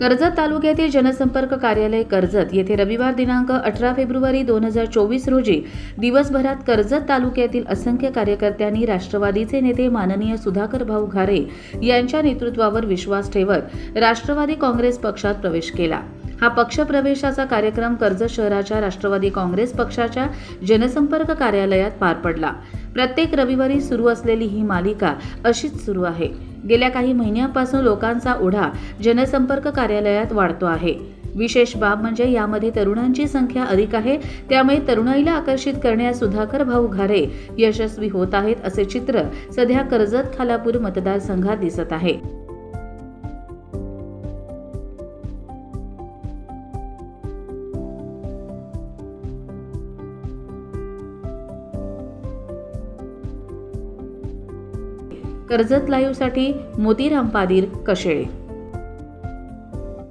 कर्जत तालुक्यातील जनसंपर्क कार्यालय कर्जत येथे रविवार दिनांक अठरा फेब्रुवारी दोन हजार चोवीस रोजी दिवसभरात कर्जत तालुक्यातील असंख्य कार्यकर्त्यांनी राष्ट्रवादीचे नेते माननीय सुधाकर भाऊ घारे यांच्या नेतृत्वावर विश्वास ठेवत राष्ट्रवादी काँग्रेस पक्षात प्रवेश केला. हा पक्षप्रवेशाचा कार्यक्रम कर्जत शहराच्या राष्ट्रवादी काँग्रेस पक्षाच्या जनसंपर्क कार्यालयात पार पडला. प्रत्येक रविवारी सुरू असलेली ही मालिका अशीच सुरू आहे. गेल्या काही महिन्यापासून लोकांचा ओढा जनसंपर्क कार्यालयात वाढतो आहे. विशेष बाब म्हणजे यामध्ये तरुणांची संख्या अधिक आहे त्यामुळे तरुणाईला आकर्षित करण्यास सुधाकर भाऊ घारे यशस्वी होत आहेत असे चित्र सध्या कर्जत खालापूर मतदारसंघात दिसत आहे. कर्जत लाईव्हसाठी मोतीराम पादीर कशेळे.